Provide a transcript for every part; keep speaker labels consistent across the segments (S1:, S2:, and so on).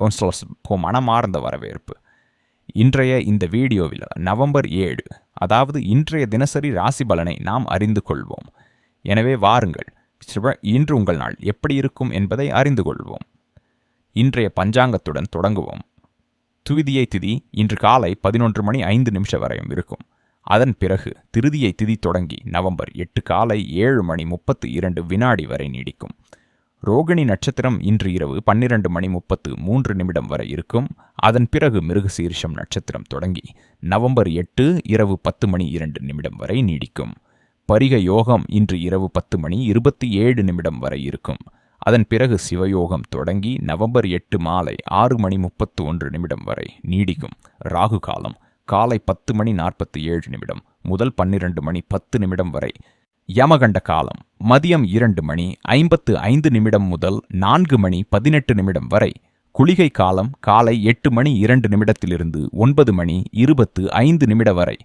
S1: இப்போ மனமார்ந்த வரவேற்பு. இன்றைய இந்த வீடியோவில் நவம்பர் ஏழு அதாவது இன்றைய தினசரி ராசி பலனை நாம் அறிந்து கொள்வோம். எனவே வாருங்கள் சிவ- இன்று உங்கள் நாள் எப்படி இருக்கும் என்பதை அறிந்து கொள்வோம். இன்றைய பஞ்சாங்கத்துடன் தொடங்குவோம். துவிதியை திதி இன்று காலை பதினொன்று மணி ஐந்து நிமிஷம் வரையும் இருக்கும். அதன் பிறகு திருதியை திதி தொடங்கி நவம்பர் எட்டு காலை ஏழு மணி முப்பத்து இரண்டு வினாடி வரை நீடிக்கும். ரோகிணி நட்சத்திரம் இன்று இரவு பன்னிரண்டு மணி முப்பத்து மூன்று நிமிடம் வரை இருக்கும். அதன் பிறகு மிருகசீரிஷம் நட்சத்திரம் தொடங்கி நவம்பர் எட்டு இரவு பத்து மணி இரண்டு நிமிடம் வரை நீடிக்கும். பரிக யோகம் இன்று இரவு பத்து மணி இருபத்தி ஏழு நிமிடம் வரை இருக்கும். அதன் பிறகு சிவயோகம் தொடங்கி நவம்பர் எட்டு மாலை ஆறு மணி முப்பத்து ஒன்று நிமிடம் வரை நீடிக்கும். ராகு காலம் காலை பத்து மணி நாற்பத்தி ஏழு நிமிடம் முதல் பன்னிரண்டு மணி பத்து நிமிடம் வரை யமகண்ட காலம் மதியம் இரண்டு மணி ஐம்பத்து ஐந்து நிமிடம் முதல் நான்கு மணி பதினெட்டு நிமிடம் வரை குளிகை காலம் காலை எட்டு மணி இரண்டு நிமிடத்திலிருந்து ஒன்பது மணி இருபத்து ஐந்து நிமிட வரை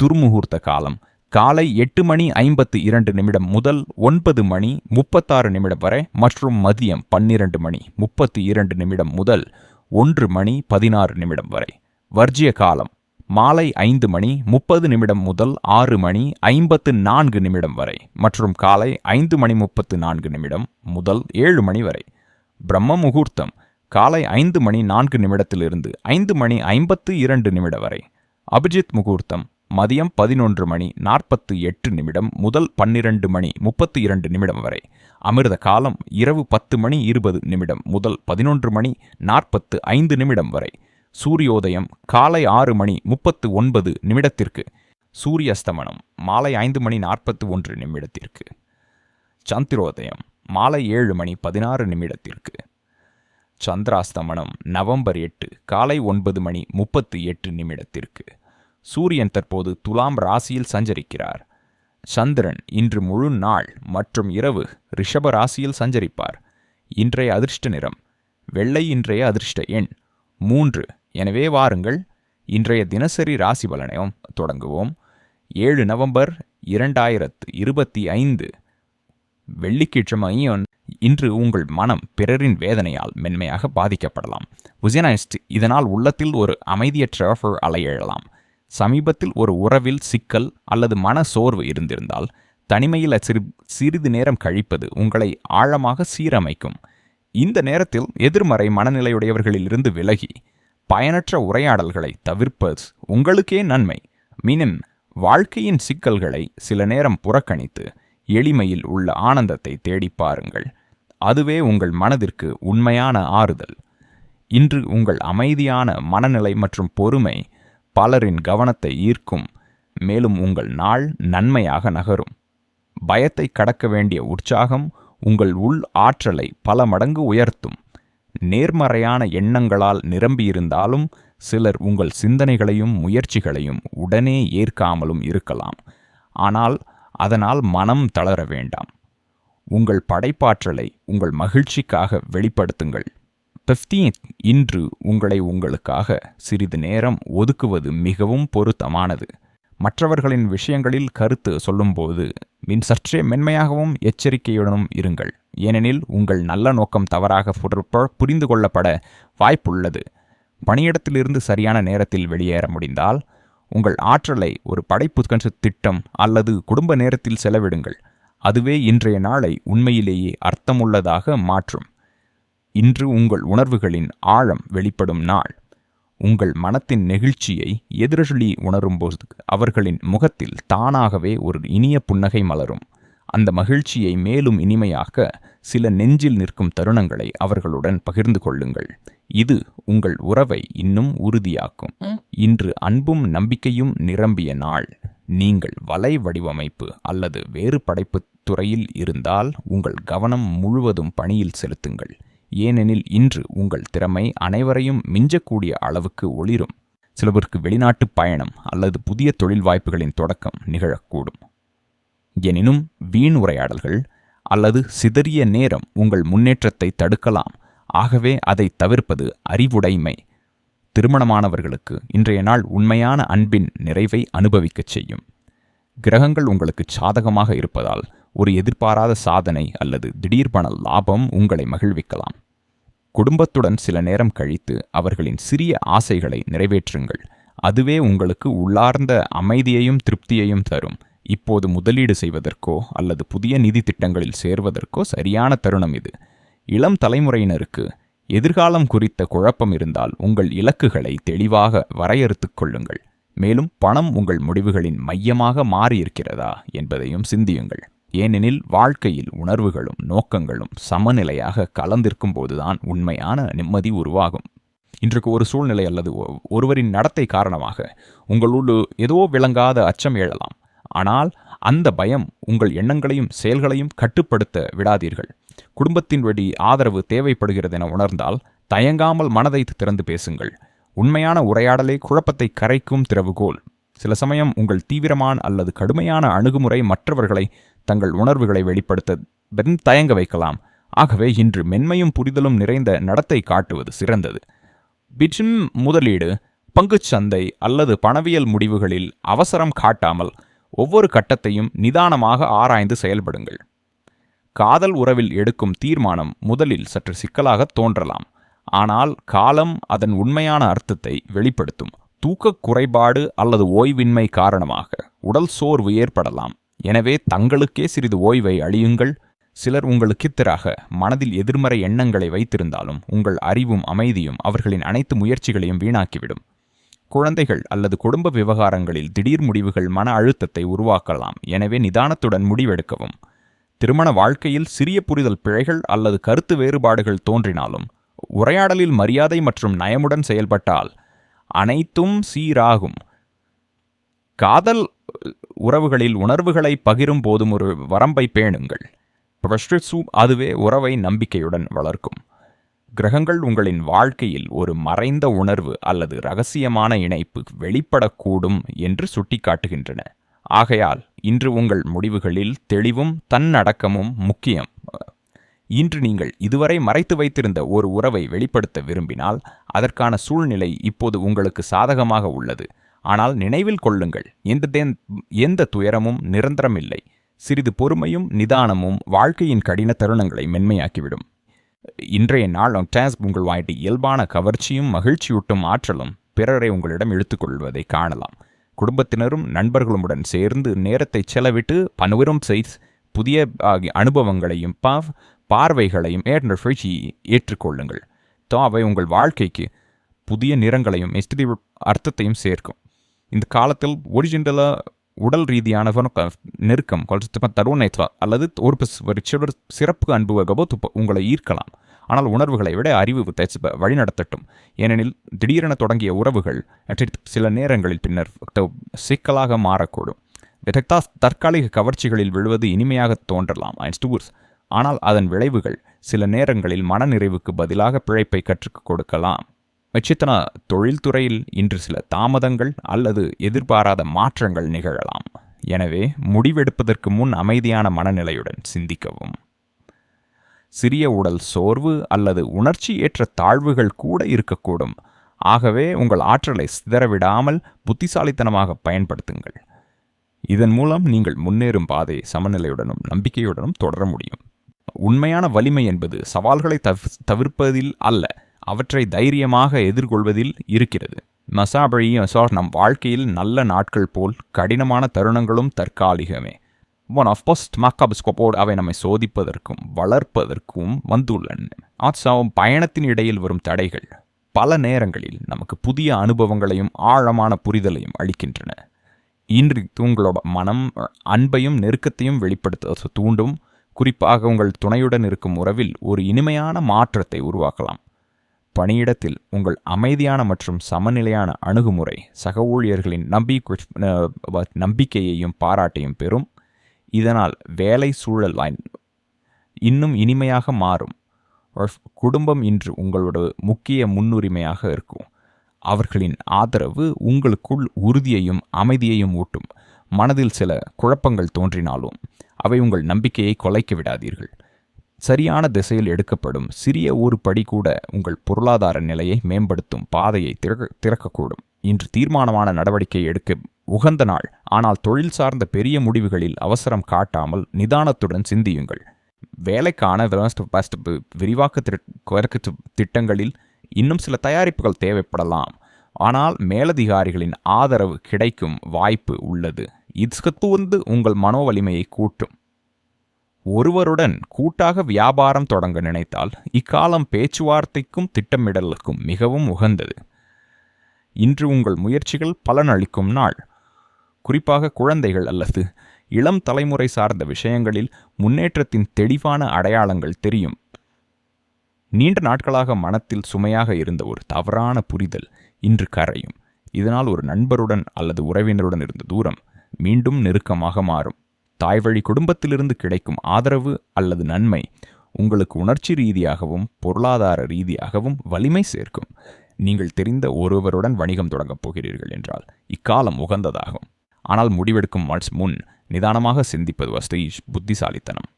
S1: துர்முகூர்த்த காலம் காலை எட்டு மணி ஐம்பத்து இரண்டு நிமிடம் முதல் ஒன்பது மணி முப்பத்தாறு நிமிடம் வரை மற்றும் மதியம் பன்னிரண்டு மணி முப்பத்தி இரண்டு நிமிடம் முதல் ஒன்று மணி பதினாறு நிமிடம் வரை. வர்ஜிய காலம் மாலை ஐந்து மணி முப்பது நிமிடம் முதல் ஆறு மணி ஐம்பத்து நான்கு நிமிடம் வரை மற்றும் காலை ஐந்து மணி முப்பத்து நான்கு நிமிடம் முதல் ஏழு மணி வரை. பிரம்ம முகூர்த்தம் காலை ஐந்து மணி நான்கு நிமிடத்திலிருந்து ஐந்து மணி ஐம்பத்து இரண்டு நிமிடம் வரை. அபிஜித் முகூர்த்தம் மதியம் பதினொன்று மணி நாற்பத்து எட்டு நிமிடம் முதல் பன்னிரண்டு மணி முப்பத்து இரண்டு நிமிடம் வரை. அமிர்த காலம் இரவு பத்து மணி இருபது நிமிடம் முதல் பதினொன்று மணி நாற்பத்து ஐந்து நிமிடம் வரை. சூரியோதயம் காலை ஆறு மணி முப்பத்து ஒன்பது நிமிடத்திற்கு. சூரிய அஸ்தமனம் மாலை ஐந்து மணி நாற்பத்து ஒன்று நிமிடத்திற்கு. சந்திரோதயம் மாலை ஏழு மணி பதினாறு நிமிடத்திற்கு. சந்திராஸ்தமனம் நவம்பர் எட்டு காலை ஒன்பது மணி முப்பத்து எட்டு நிமிடத்திற்கு. சூரியன் தற்போது துலாம் ராசியில் சஞ்சரிக்கிறார். சந்திரன் இன்று முழு நாள் மற்றும் இரவு ரிஷப ராசியில் சஞ்சரிப்பார். இன்றைய அதிர்ஷ்ட நிறம் வெள்ளை இன்றைய அதிர்ஷ்ட எண் மூன்று எனவே வாருங்கள் இன்றைய தினசரி ராசி பலனையும் தொடங்குவோம். ஏழு நவம்பர் இரண்டாயிரத்து இருபத்தி ஐந்து வெள்ளிக்கிழமையும் இன்று உங்கள் மனம் பிறரின் வேதனையால் மென்மையாக பாதிக்கப்படலாம். உசியனைஸ்ட் இதனால் உள்ளத்தில் ஒரு அமைதியற்ற அலை எழலாம். சமீபத்தில் ஒரு உறவில் சிக்கல் அல்லது மன சோர்வு இருந்திருந்தால் தனிமையில் சிறு சிறிது நேரம் கழிப்பது உங்களை ஆழமாக சீரமைக்கும். இந்த நேரத்தில் எதிர்மறை மனநிலையுடையவர்களிலிருந்து விலகி பயனற்ற உரையாடல்களை தவிர்ப்பது உங்களுக்கே நன்மை. மீனும் வாழ்க்கையின் சிக்கல்களை சில நேரம் புறக்கணித்து எளிமையில் உள்ள ஆனந்தத்தை தேடிப் பாருங்கள். அதுவே உங்கள் மனதிற்கு உண்மையான ஆறுதல். இன்று உங்கள் அமைதியான மனநிலை மற்றும் பொறுமை பலரின் கவனத்தை ஈர்க்கும். மேலும் உங்கள் நாள் நன்மையாக நகரும். பயத்தை கடக்க வேண்டிய உற்சாகம் உங்கள் உள் ஆற்றலை பல மடங்கு உயர்த்தும். நேர்மறையான எண்ணங்களால் நிரம்பியிருந்தாலும் சிலர் உங்கள் சிந்தனைகளையும் முயற்சிகளையும் உடனே ஏற்காமலும் இருக்கலாம். ஆனால் அதனால் மனம் தளர வேண்டாம். உங்கள் படைப்பாற்றலை உங்கள் மகிழ்ச்சிக்காக வெளிப்படுத்துங்கள். 15th இன்று உங்களை உங்களுக்காக சிறிது நேரம் ஒதுக்குவது மிகவும் பொருத்தமானது. மற்றவர்களின் விஷயங்களில் கருத்து சொல்லும்போது மின் சற்றே மென்மையாகவும் எச்சரிக்கையுடனும் இருங்கள். ஏனெனில் உங்கள் நல்ல நோக்கம் தவறாக புரிந்து கொள்ளப்பட வாய்ப்புள்ளது. பணியிடத்திலிருந்து சரியான நேரத்தில் வெளியேற முடிந்தால் உங்கள் ஆற்றலை ஒரு படைப்பு திட்டம் அல்லது குடும்ப நேரத்தில் செலவிடுங்கள். அதுவே இன்றைய நாளை உண்மையிலேயே அர்த்தமுள்ளதாக மாற்றும். இன்று உங்கள் உணர்வுகளின் ஆழம் வெளிப்படும் நாள். உங்கள் மனத்தின் நெகிழ்ச்சியை எதிரொலி உணரும்போது அவர்களின் முகத்தில் தானாகவே ஒரு இனிய புன்னகை மலரும். அந்த மகிழ்ச்சியை மேலும் இனிமையாக்க சில நெஞ்சில் நிற்கும் தருணங்களை அவர்களுடன் பகிர்ந்து கொள்ளுங்கள். இது உங்கள் உறவை இன்னும் உறுதியாக்கும். இன்று அன்பும் நம்பிக்கையும் நிரம்பிய நாள். நீங்கள் வலை வடிவமைப்பு அல்லது வேறு படைப்புத் துறையில் இருந்தால் உங்கள் கவனம் முழுவதும் பணியில் செலுத்துங்கள். ஏனெனில் இன்று உங்கள் திறமை அனைவரையும் மிஞ்சக்கூடிய அளவுக்கு ஒளிரும். சிலருக்கு வெளிநாட்டு பயணம் அல்லது புதிய தொழில் வாய்ப்புகளின் தொடக்கம் நிகழக்கூடும். எனினும் வீண் உரையாடல்கள் அல்லது சிதறிய நேரம் உங்கள் முன்னேற்றத்தை தடுக்கலாம். ஆகவே அதை தவிர்ப்பது அறிவுடைமை. திருமணமானவர்களுக்கு இன்றைய நாள் உண்மையான அன்பின் நிறைவை அனுபவிக்கச் செய்யும். கிரகங்கள் உங்களுக்கு சாதகமாக இருப்பதால் ஒரு எதிர்பாராத சாதனை அல்லது திடீர் பண லாபம் உங்களை மகிழ்விக்கலாம். குடும்பத்துடன் சில நேரம் கழித்து அவர்களின் சிறிய ஆசைகளை நிறைவேற்றுங்கள். அதுவே உங்களுக்கு உள்ளார்ந்த அமைதியையும் திருப்தியையும் தரும். இப்போது முதலீடு செய்வதற்கோ அல்லது புதிய நிதி திட்டங்களில் சேர்வதற்கோ சரியான தருணம் இது. இளம் தலைமுறையினருக்கு எதிர்காலம் குறித்த குழப்பம் இருந்தால் உங்கள் இலக்குகளை தெளிவாக வரையறுத்துக் கொள்ளுங்கள். மேலும் பணம் உங்கள் முடிவுகளின் மையமாக மாறியிருக்கிறதா என்பதையும் சிந்தியுங்கள். ஏனெனில் வாழ்க்கையில் உணர்வுகளும் நோக்கங்களும் சமநிலையாக கலந்திருக்கும் போதுதான் உண்மையான நிம்மதி உருவாகும். இன்றைக்கு ஒரு சூழ்நிலை அல்லது ஒ- ஒருவரின் நடத்தை காரணமாக உங்களுள் ஏதோ விளங்காத அச்சம் எழலாம். ஆனால் அந்த பயம் உங்கள் எண்ணங்களையும் செயல்களையும் கட்டுப்படுத்த விடாதீர்கள். குடும்பத்தின் வழி ஆதரவு தேவைப்படுகிறது என உணர்ந்தால் தயங்காமல் மனதை திறந்து பேசுங்கள். உண்மையான உரையாடலே குழப்பத்தை கரைக்கும் திறவுகோல். சில சமயம் உங்கள் தீவிரமான அல்லது கடுமையான அணுகுமுறை மற்றவர்களை தங்கள் உணர்வுகளை வெளிப்படுத்த பெரும் தயங்க வைக்கலாம். ஆகவே இன்று மென்மையும் புரிதலும் நிறைந்த நடத்தை காட்டுவது சிறந்தது. பிஜிம் முதலீடு பங்குச்சந்தை அல்லது பணவியல் முடிவுகளில் அவசரம் காட்டாமல் ஒவ்வொரு கட்டத்தையும் நிதானமாக ஆராய்ந்து செயல்படுங்கள். காதல் உறவில் எடுக்கும் தீர்மானம் முதலில் சற்று சிக்கலாக தோன்றலாம். ஆனால் காலம் அதன் உண்மையான அர்த்தத்தை வெளிப்படுத்தும். தூக்கக் குறைபாடு அல்லது ஓய்வின்மை காரணமாக உடல் சோர்வு ஏற்படலாம். எனவே தங்களுக்கே சிறிது ஓய்வை அழியுங்கள் சிலர் உங்களுக்கு எதிராக மனதில் எதிர்மறை எண்ணங்களை வைத்திருந்தாலும் உங்கள் அறிவும் அமைதியும் அவர்களின் அனைத்து முயற்சிகளையும் வீணாக்கிவிடும். குழந்தைகள் அல்லது குடும்ப விவகாரங்களில் திடீர் முடிவுகள் மன அழுத்தத்தை உருவாக்கலாம். எனவே நிதானத்துடன் முடிவெடுக்கவும். திருமண வாழ்க்கையில் சிறிய புரிதல் பிழைகள் அல்லது கருத்து வேறுபாடுகள் தோன்றினாலும் உரையாடலில் மரியாதை மற்றும் நயமுடன் செயல்பட்டால் அனைத்தும் சீராகும். காதல் உறவுகளில் உணர்வுகளை பகிரும் போதும் ஒரு வரம்பை பேணுங்கள். அதுவே உறவை நம்பிக்கையுடன் வளர்க்கும். கிரகங்கள் உங்களின் வாழ்க்கையில் ஒரு மறைந்த உணர்வு அல்லது ரகசியமான இணைப்பு வெளிப்படக்கூடும் என்று சுட்டிக்காட்டுகின்றன. ஆகையால் இன்று உங்கள் முடிவுகளில் தெளிவும் தன்னடக்கமும் முக்கியம். இன்று நீங்கள் இதுவரை மறைத்து வைத்திருந்த ஒரு உறவை வெளிப்படுத்த விரும்பினால் அதற்கான சூழ்நிலை இப்போது உங்களுக்கு சாதகமாக உள்ளது. ஆனால் நினைவில் கொள்ளுங்கள் எந்த எந்த துயரமும் நிரந்தரமில்லை. சிறிது பொறுமையும் நிதானமும் வாழ்க்கையின் கடின தருணங்களை மென்மையாக்கிவிடும். இன்றைய நாள் டேஸ் உங்கள் வாயிட்டு இயல்பான கவர்ச்சியும் மகிழ்ச்சியூட்டும் ஆற்றலும் பிறரை உங்களிடம் இழுத்துக்கொள்வதை காணலாம். குடும்பத்தினரும் நண்பர்களுடன் சேர்ந்து நேரத்தை செலவிட்டு பன்வரும் செய்த் புதிய ஆகிய அனுபவங்களையும் பா பார்வைகளையும் ஏற்ற ஏற்றுக்கொள்ளுங்கள். தோ அவை உங்கள் வாழ்க்கைக்கு புதிய நிறங்களையும் எஸ்டி அர்த்தத்தையும் சேர்க்கும். இந்த காலத்தில் ஒரிஜினலாக உடல் ரீதியான நெருக்கம் கொஞ்சம் அல்லது ஒரு பிஸ்- சிறு சிறப்பு அன்புகவோ துப்ப- உங்களை ஈர்க்கலாம். ஆனால் உணர்வுகளை விட அறிவு வழிநடத்தட்டும். ஏனெனில் திடீரென தொடங்கிய உறவுகள் சில நேரங்களில் பின்னர் சிக்கலாக மாறக்கூடும். விதக்தா தற்காலிக கவர்ச்சிகளில் விழுவது இனிமையாக தோன்றலாம் ஐன்ஸ்டூர்ஸ் ஆனால் அதன் விளைவுகள் சில நேரங்களில் மனநிறைவுக்கு பதிலாக பிழைப்பை கற்றுக் கொடுக்கலாம். விசித்தன தொழில்துறையில் இன்று சில தாமதங்கள் அல்லது எதிர்பாராத மாற்றங்கள் நிகழலாம். எனவே முடிவெடுப்பதற்கு முன் அமைதியான மனநிலையுடன் சிந்திக்கவும். சிறிய உடல் சோர்வு அல்லது உணர்ச்சி ஏற்ற தாழ்வுகள் கூட இருக்கக்கூடும். ஆகவே உங்கள் ஆற்றலை சிதறவிடாமல் புத்திசாலித்தனமாக பயன்படுத்துங்கள். இதன் மூலம் நீங்கள் முன்னேறும் பாதை சமநிலையுடனும் நம்பிக்கையுடனும் தொடர முடியும். உண்மையான வலிமை என்பது சவால்களை தவிர்ப்பதில் அல்ல. அவற்றை தைரியமாக எதிர்கொள்வதில் இருக்கிறது. மசாபழி சார் நம் வாழ்க்கையில் நல்ல நாட்கள் போல் கடினமான தருணங்களும் தற்காலிகமே. ஒன் ஆஃப் போஸ்ட் மக்காபிஸ்கோப்போடு அவை நம்மை சோதிப்பதற்கும் வளர்ப்பதற்கும் வந்துள்ளன. ஆட்சாவும் பயணத்தின் இடையில் வரும் தடைகள் பல நேரங்களில் நமக்கு புதிய அனுபவங்களையும் ஆழமான புரிதலையும் அளிக்கின்றன. இன்று உங்களோட மனம் அன்பையும் நெருக்கத்தையும் வெளிப்படுத்த தூண்டும். குறிப்பாக உங்கள் துணையுடன் இருக்கும் உறவில் ஒரு இனிமையான மாற்றத்தை உருவாக்கலாம். பணியிடத்தில் உங்கள் அமைதியான மற்றும் சமநிலையான அணுகுமுறை சக ஊழியர்களின் நம்பி நம்பிக்கையையும் பாராட்டையும் பெறும். இதனால் வேலை சூழல் இன்னும் இனிமையாக மாறும். ஒரு குடும்பம் இன்று உங்களோட முக்கிய முன்னுரிமையாக இருக்கும். அவர்களின் ஆதரவு உங்களுக்குள் உறுதியையும் அமைதியையும் ஊட்டும். மனதில் சில குழப்பங்கள் தோன்றினாலும் அவை உங்கள் நம்பிக்கையை கொலைக்க விடாதீர்கள். சரியான திசையில் எடுக்கப்படும் சிறிய ஒரு படி கூட உங்கள் பொருளாதார நிலையை மேம்படுத்தும் பாதையை திறக்க திறக்கக்கூடும். இன்று தீர்மானமான நடவடிக்கை எடுக்க உகந்த நாள். ஆனால் தொழில் சார்ந்த பெரிய முடிவுகளில் அவசரம் காட்டாமல் நிதானத்துடன் சிந்தியுங்கள். வேலைக்கான விரிவாக்க திட்ட திட்டங்களில் இன்னும் சில தயாரிப்புகள் தேவைப்படலாம். ஆனால் மேலதிகாரிகளின் ஆதரவு கிடைக்கும் வாய்ப்பு உள்ளது. இது வந்து உங்கள் மனோவலிமையை கூட்டும். ஒருவருடன் கூட்டாக வியாபாரம் தொடங்க நினைத்தால் இக்காலம் பேச்சுவார்த்தைக்கும் திட்டமிடலுக்கும் மிகவும் உகந்தது. இன்று உங்கள் முயற்சிகள் பலனளிக்கும் நாள். குறிப்பாக குழந்தைகள் அல்லது இளம் தலைமுறை சார்ந்த விஷயங்களில் முன்னேற்றத்தின் தெளிவான அடையாளங்கள் தெரியும். நீண்ட நாட்களாக மனத்தில் சுமையாக இருந்த ஒரு தவறான புரிதல் இன்று கரையும். இதனால் ஒரு நண்பருடன் அல்லது உறவினருடன் இருந்த தூரம் மீண்டும் நெருக்கமாக மாறும். தாய்வழி குடும்பத்திலிருந்து கிடைக்கும் ஆதரவு அல்லது நன்மை உங்களுக்கு உணர்ச்சி ரீதியாகவும் பொருளாதார ரீதியாகவும் வலிமை சேர்க்கும். நீங்கள் தெரிந்த ஒருவருடன் வணிகம் தொடங்கப் போகிறீர்கள் என்றால் இக்காலம் உகந்ததாகும். ஆனால் முடிவெடுக்கும் முன் நிதானமாக சிந்திப்பது வஸ்தீஷ் புத்திசாலித்தனம்.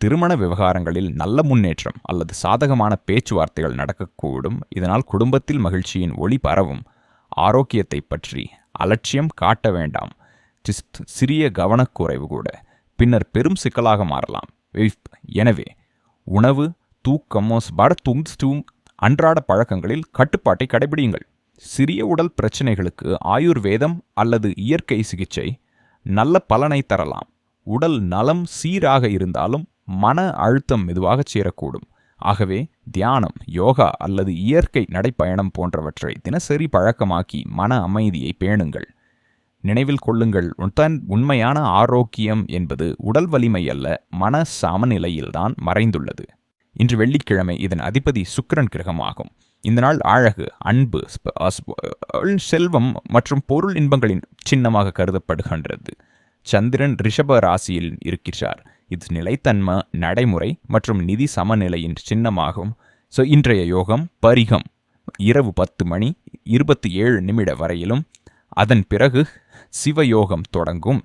S1: திருமண விவகாரங்களில் நல்ல முன்னேற்றம் அல்லது சாதகமான பேச்சுவார்த்தைகள் நடக்கக்கூடும். இதனால் குடும்பத்தில் மகிழ்ச்சியின் ஒளி பரவும். ஆரோக்கியத்தை பற்றி அலட்சியம் காட்ட வேண்டாம். சிறிய கவனக்குறைவு கூட. பின்னர் பெரும் சிக்கலாக மாறலாம். எனவே உணவு தூக்கம் பட அன்றாட பழக்கங்களில் கட்டுப்பாட்டை கடைபிடியுங்கள். சிறிய உடல் பிரச்சனைகளுக்கு ஆயுர்வேதம் அல்லது இயற்கை சிகிச்சை நல்ல பலனை தரலாம். உடல் நலம் சீராக இருந்தாலும் மன அழுத்தம் மெதுவாக சேரக்கூடும். ஆகவே தியானம் யோகா அல்லது இயற்கை நடைப்பயணம் போன்றவற்றை தினசரி பழக்கமாக்கி மன அமைதியை பேணுங்கள். நினைவில் கொள்ளுங்கள். தன் உண்மையான ஆரோக்கியம் என்பது உடல் வலிமை அல்ல மன சமநிலையில்தான் மறைந்துள்ளது. இன்று வெள்ளிக்கிழமை இதன் அதிபதி சுக்கரன் கிரகமாகும். இந்த நாள் அழகு அன்பு செல்வம் மற்றும் பொருள் இன்பங்களின் சின்னமாக கருதப்படுகின்றது. சந்திரன் ரிஷப ராசியில் இருக்கிறார் இது நிலைத்தன்மை நடைமுறை மற்றும் நிதி சமநிலையின் சின்னமாகும். ஸோ இன்றைய யோகம் பரிகம். இரவு பத்து மணி இருபத்தி ஏழு நிமிட வரையிலும் அதன் பிறகு சிவயோகம் தொடங்கும்.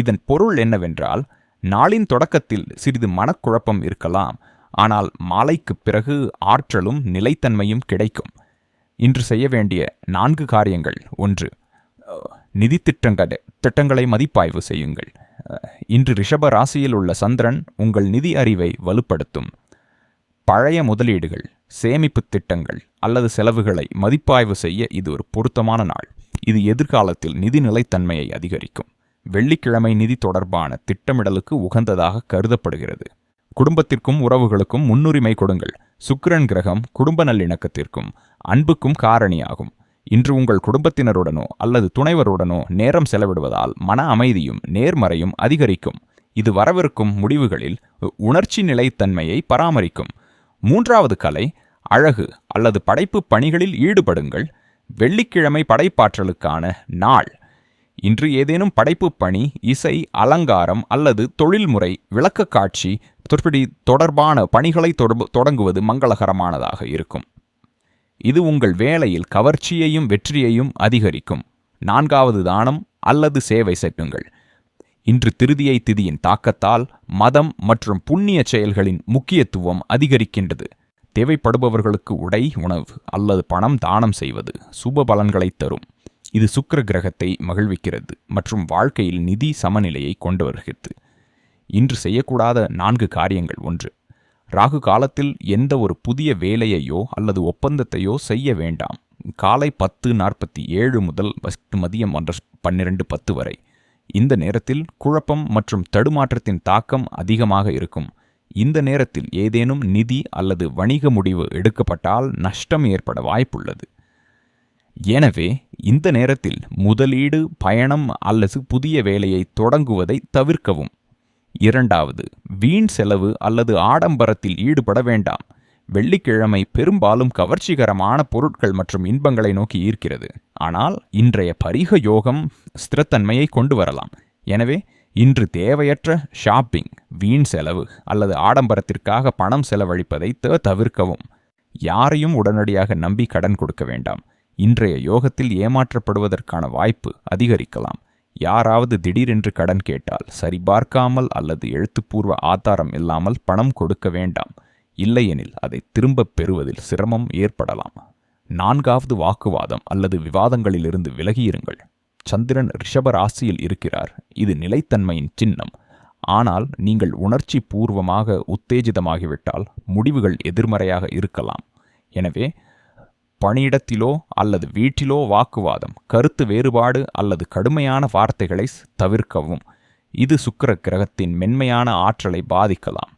S1: இதன் பொருள் என்னவென்றால் நாளின் தொடக்கத்தில் சிறிது மனக்குழப்பம் இருக்கலாம். ஆனால் மாலைக்கு பிறகு ஆற்றலும் நிலைத்தன்மையும் கிடைக்கும். இன்று செய்ய வேண்டிய நான்கு காரியங்கள். ஒன்று நிதி திட்டங்கள் திட்டங்களை மதிப்பாய்வு செய்யுங்கள். இன்று ரிஷப ராசியில் உள்ள சந்திரன் உங்கள் நிதி அறிவை வலுப்படுத்தும். பழைய முதலீடுகள் சேமிப்பு திட்டங்கள் அல்லது செலவுகளை மதிப்பாய்வு செய்ய இது ஒரு பொருத்தமான நாள். இது எதிர்காலத்தில் நிதி நிலைத்தன்மையை அதிகரிக்கும். வெள்ளிக்கிழமை நிதி தொடர்பான திட்டமிடலுக்கு உகந்ததாக கருதப்படுகிறது. குடும்பத்திற்கும் உறவுகளுக்கும் முன்னுரிமை கொடுங்கள். சுக்கிரன் கிரகம் குடும்ப நல்லிணக்கத்திற்கும் அன்புக்கும் காரணியாகும். இன்று உங்கள் குடும்பத்தினருடனோ அல்லது துணைவருடனோ நேரம் செலவிடுவதால் மன அமைதியும் நேர்மறையும் அதிகரிக்கும். இது வரவிருக்கும் முடிவுகளில் உணர்ச்சி நிலைத்தன்மையை பராமரிக்கும். மூன்றாவது கலை அழகு அல்லது படைப்பு பணிகளில் ஈடுபடுங்கள். வெள்ளிக்கிழமை படைப்பாற்றலுக்கான நாள். இன்று ஏதேனும் படைப்பு பணி இசை அலங்காரம் அல்லது தொழில்முறை விளக்க காட்சி தொற்படி தொடர்பான பணிகளை தொடங்குவது மங்களகரமானதாக இருக்கும். இது உங்கள் வேலையில் கவர்ச்சியையும் வெற்றியையும் அதிகரிக்கும். நான்காவது தானம் அல்லது சேவை செய்யுங்கள் இன்று திருதியை திதியின் தாக்கத்தால் மதம் மற்றும் புண்ணிய செயல்களின் முக்கியத்துவம் அதிகரிக்கின்றது. தேவைப்படுபவர்களுக்கு உடை உணவு அல்லது பணம் தானம் செய்வது சுப பலன்களை தரும். இது சுக்கர கிரகத்தை மகிழ்விக்கிறது மற்றும் வாழ்க்கையில் நிதி சமநிலையை கொண்டு வருகிறது. இன்று செய்யக்கூடாத நான்கு காரியங்கள் ஒன்று. ராகு காலத்தில் எந்த ஒரு புதிய வேலையையோ அல்லது ஒப்பந்தத்தையோ செய்ய வேண்டாம். காலை பத்து நாற்பத்தி ஏழு முதல் மதியம் ஒன்று பன்னிரண்டு பத்து வரை. இந்த நேரத்தில் குழப்பம் மற்றும் தடுமாற்றத்தின் தாக்கம் அதிகமாக இருக்கும். இந்த நேரத்தில் ஏதேனும் நிதி அல்லது வணிக முடிவு எடுக்கப்பட்டால் நஷ்டம் ஏற்பட வாய்ப்புள்ளது. எனவே இந்த நேரத்தில் முதலீடு பயணம் அல்லது புதிய வேலையை தொடங்குவதை தவிர்க்கவும். இரண்டாவது வீண் செலவு அல்லது ஆடம்பரத்தில் ஈடுபட வேண்டாம். வெள்ளிக்கிழமை பெரும்பாலும் கவர்ச்சிகரமான பொருட்கள் மற்றும் இன்பங்களை நோக்கி ஈர்க்கிறது. ஆனால் இன்றைய பரிக யோகம் ஸ்திரத்தன்மையை கொண்டு வரலாம். எனவே இன்று தேவையற்ற ஷாப்பிங் வீண் செலவு அல்லது ஆடம்பரத்திற்காக பணம் செலவழிப்பதை தவிர்க்கவும். யாரையும் உடனடியாக நம்பி கடன் கொடுக்க வேண்டாம். இன்றைய யோகத்தில் ஏமாற்றப்படுவதற்கான வாய்ப்பு அதிகரிக்கலாம். யாராவது திடீரென்று கடன் கேட்டால் சரிபார்க்காமல் அல்லது எழுத்துப்பூர்வ ஆதாரம் இல்லாமல் பணம் கொடுக்க வேண்டாம். இல்லையெனில் அதை திரும்பப் பெறுவதில் சிரமம் ஏற்படலாம். நான்காவது வாக்குவாதம் அல்லது விவாதங்களிலிருந்து விலகியிருங்கள். சந்திரன் ரிஷப ராசியில் இருக்கிறார். இது நிலைத்தன்மையின் சின்னம். ஆனால் நீங்கள் உணர்ச்சி பூர்வமாக உத்தேஜிதமாகிவிட்டால் முடிவுகள் எதிர்மறையாக இருக்கலாம். எனவே பணியிடத்திலோ அல்லது வீட்டிலோ வாக்குவாதம் கருத்து வேறுபாடு அல்லது கடுமையான வார்த்தைகளை தவிர்க்கவும். இது சுக்கிர கிரகத்தின் மென்மையான ஆற்றலை பாதிக்கலாம்.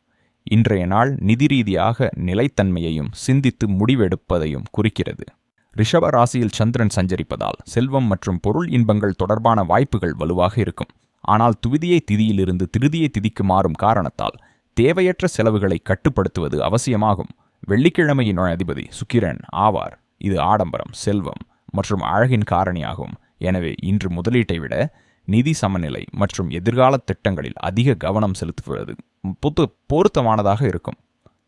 S1: இன்றைய நாள் நிதி ரீதியாக நிலைத்தன்மையையும் சிந்தித்து முடிவெடுப்பதையும் குறிக்கிறது. ரிஷப ராசியில் சந்திரன் சஞ்சரிப்பதால் செல்வம் மற்றும் பொருள் இன்பங்கள் தொடர்பான வாய்ப்புகள் வலுவாக இருக்கும். ஆனால் துவிதியை திதியிலிருந்து திருதியை திதிக்கு மாறும் காரணத்தால் தேவையற்ற செலவுகளை கட்டுப்படுத்துவது அவசியமாகும். வெள்ளிக்கிழமையின் அதிபதி சுக்கிரன் ஆவார். இது ஆடம்பரம் செல்வம் மற்றும் அழகின் காரணியாகும். எனவே இன்று முதலீட்டை விட நிதி சமநிலை மற்றும் எதிர்கால திட்டங்களில் அதிக கவனம் செலுத்துவது புத்து பொருத்தமானதாக இருக்கும்.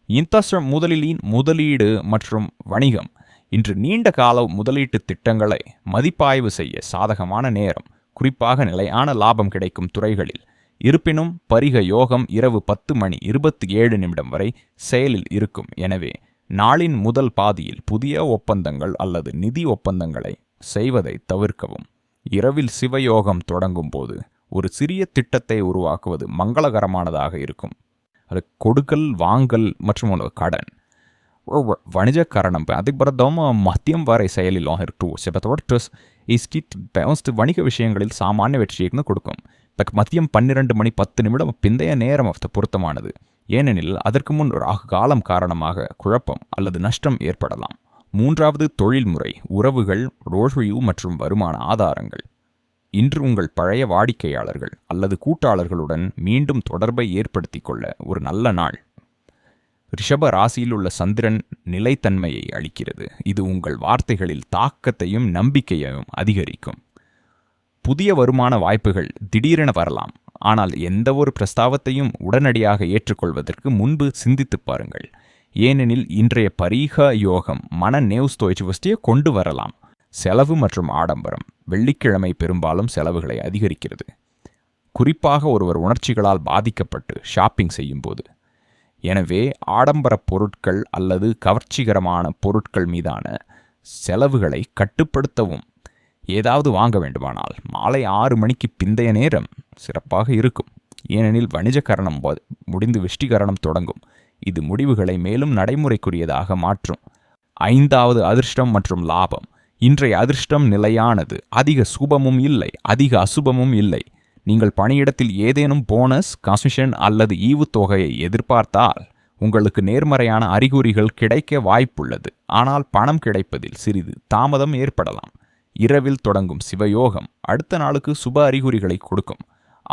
S1: இந்தஸ்ர முதலிலின் முதலீடு மற்றும் வணிகம். இன்று நீண்ட கால முதலீட்டு திட்டங்களை மதிப்பாய்வு செய்ய சாதகமான நேரம். குறிப்பாக நிலையான லாபம் கிடைக்கும் துறைகளில். இருப்பினும் பரிக யோகம் இரவு பத்து மணி இருபத்தி ஏழு நிமிடம் வரை செயலில் இருக்கும். எனவே நாளின் முதல் பாதியில் புதிய ஒப்பந்தங்கள் அல்லது நிதி ஒப்பந்தங்களை செய்வதை தவிர்க்கவும். இரவில் சிவயோகம் தொடங்கும் போது ஒரு சிறிய திட்டத்தை உருவாக்குவது மங்களகரமானதாக இருக்கும். அது கொடுக்கல் வாங்கல் மற்றும் கடன். வணிகக்காரணம் வணிக மத்தியம் வரை செயலில் இருக்கு செபத்தோடஸ் இஸ்கிட் பேஸ்ட் வணிக விஷயங்களில் சாமானிய வெற்றியை கொடுக்கும். இப்போ மதியம் பன்னிரண்டு மணி பத்து நிமிடம் பிந்தைய நேரம் பொருத்தமானது. ஏனெனில் அதற்கு முன் ராகு காலம் காரணமாக குழப்பம் அல்லது நஷ்டம் ஏற்படலாம். மூன்றாவது தொழில்முறை உறவுகள் ரோழ்வியூ மற்றும் வருமான ஆதாரங்கள். இன்று உங்கள் பழைய வாடிக்கையாளர்கள் அல்லது கூட்டாளர்களுடன் மீண்டும் தொடர்பை ஏற்படுத்திக் கொள்ள ஒரு நல்ல நாள். ரிஷப ராசியில் உள்ள சந்திரன் நிலைத்தன்மையை அளிக்கிறது. இது உங்கள் வார்த்தைகளில் தாக்கத்தையும் நம்பிக்கையையும் அதிகரிக்கும். புதிய வருமான வாய்ப்புகள் திடீரென வரலாம். ஆனால் எந்த ஒரு பிரஸ்தாவத்தையும் உடனடியாக ஏற்றுக்கொள்வதற்கு முன்பு சிந்தித்துப் பாருங்கள். ஏனெனில் இன்றைய பரீக யோகம் மன நேவ்ஸ்தோய்ச்சுவஸ்டியை கொண்டு வரலாம். செலவு மற்றும் ஆடம்பரம். வெள்ளிக்கிழமை பெரும்பாலும் செலவுகளை அதிகரிக்கிறது. குறிப்பாக ஒருவர் உணர்ச்சிகளால் பாதிக்கப்பட்டு ஷாப்பிங் செய்யும்போது. எனவே ஆடம்பர பொருட்கள் அல்லது கவர்ச்சிகரமான பொருட்கள் மீதான செலவுகளை கட்டுப்படுத்தவும். ஏதாவது வாங்க வேண்டுமானால் மாலை ஆறு மணிக்கு பிந்தைய நேரம் சிறப்பாக இருக்கும். ஏனெனில் வணிஜகரணம் முடிந்து விஷ்டிகரணம் தொடங்கும். இது முடிவுகளை மேலும் நடைமுறைக்குரியதாக மாற்றும். ஐந்தாவது அதிர்ஷ்டம் மற்றும் லாபம். இன்றைய அதிர்ஷ்டம் நிலையானது. அதிக சுபமும் இல்லை. அதிக அசுபமும் இல்லை. நீங்கள் பணியிடத்தில் ஏதேனும் போனஸ் கமிஷன் அல்லது ஈவுத்தொகையை எதிர்பார்த்தால் உங்களுக்கு நேர்மறையான அறிகுறிகள் கிடைக்க வாய்ப்புள்ளது. ஆனால் பணம் கிடைப்பதில் சிறிது தாமதம் ஏற்படலாம். இரவில் தொடங்கும் சிவயோகம் அடுத்த நாளுக்கு சுப அறிகுறிகளை கொடுக்கும்.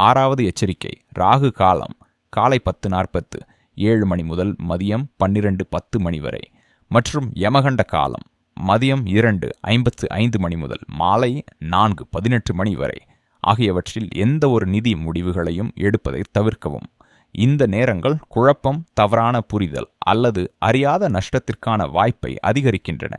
S1: ஆறாவது எச்சரிக்கை ராகு காலம் காலை பத்து நாற்பத்து ஏழு மணி முதல் மதியம் பன்னிரண்டு பத்து மணி வரை. மற்றும் யமகண்ட காலம் மதியம் இரண்டு ஐம்பத்து ஐந்து மணி முதல் மாலை நான்கு பதினெட்டு மணி வரை. ஆகியவற்றில் எந்த ஒரு நிதி முடிவுகளையும் எடுப்பதை தவிர்க்கவும். இந்த நேரங்கள் குழப்பம் தவறான புரிதல் அல்லது அறியாத நஷ்டத்திற்கான வாய்ப்பை அதிகரிக்கின்றன.